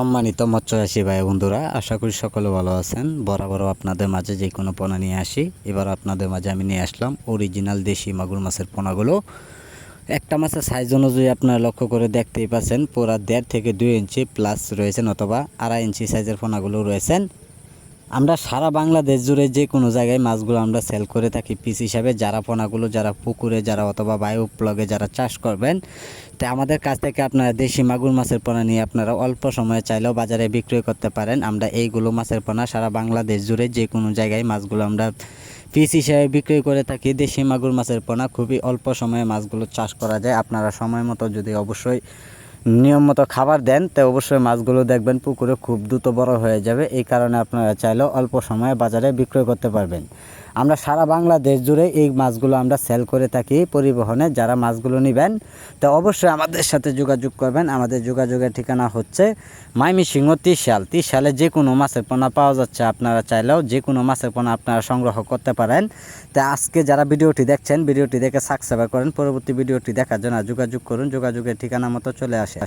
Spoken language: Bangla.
সম্মানিত মৎস্যচাষী ভাই বন্ধুরা, আশা করি সকলে ভালো আছেন। বরাবর আপনাদের মাঝে যে কোনো পোনা নিয়ে আসি। এবার আপনাদের মাঝে আমি নিয়ে আসলাম অরিজিনাল দেশি মাগুর মাছের পোনাগুলো। একটা মাছের সাইজ অনুযায়ী আপনারা লক্ষ্য করে দেখতেই পাচ্ছেন, পুরা দেড় থেকে দুই ইঞ্চি প্লাস রয়েছেন অথবা আড়াই ইঞ্চি সাইজের পোনাগুলো রয়েছেন। আমরা সারা বাংলাদেশ জুড়ে যে কোনো জায়গায় মাছগুলো আমরা সেল করে থাকি। পিস হিসাবে যারা পোনাগুলো, যারা পুকুরে, যারা অথবা বায়ু প্লগে যারা চাষ করবেন, তো আমাদের কাছ থেকে আপনারা দেশি মাগুর মাছের পোনা নিয়ে আপনারা অল্প সময়ে চাইলেও বাজারে বিক্রয় করতে পারেন। আমরা এইগুলো মাছের পোনা সারা বাংলাদেশ জুড়ে যে কোনো জায়গায় মাছগুলো আমরা পিস হিসাবে বিক্রয় করে থাকি। দেশি মাগুর মাছের পোনা খুবই অল্প সময়ে মাছগুলো চাষ করা যায়। আপনারা সময় মতো যদি অবশ্যই নিয়ম মতো খাবার দেন, তো অবশ্যই মাছগুলো দেখবেন পুকুরে খুব দ্রুত বড় হয়ে যাবে। এই কারণে আপনারা চাইলেও অল্প সময়ে বাজারে বিক্রয় করতে পারবেন। আমরা সারা বাংলাদেশ জুড়ে এই মাছগুলো আমরা সেল করে থাকি পরিবহনে, যারা মাছগুলো নেবেন। তো অবশ্যই আমাদের সাথে যোগাযোগ করবেন। আমাদের যোগাযোগের ঠিকানা হচ্ছে মাইমিসিংহ ত্রিশাল ত্রিশালে যে কোনো মাছের পোনা পাওয়া যাচ্ছে আপনারা চাইলেও, যে কোনো মাছের পোনা আপনারা সংগ্রহ করতে পারেন। তো আজকে যারা ভিডিওটি দেখছেন, ভিডিওটি দেখে সাবস্ক্রাইব করেন। পরবর্তী ভিডিওটি দেখার জন্য যোগাযোগ করুন। যোগাযোগের ঠিকানা মতো চলে আসে।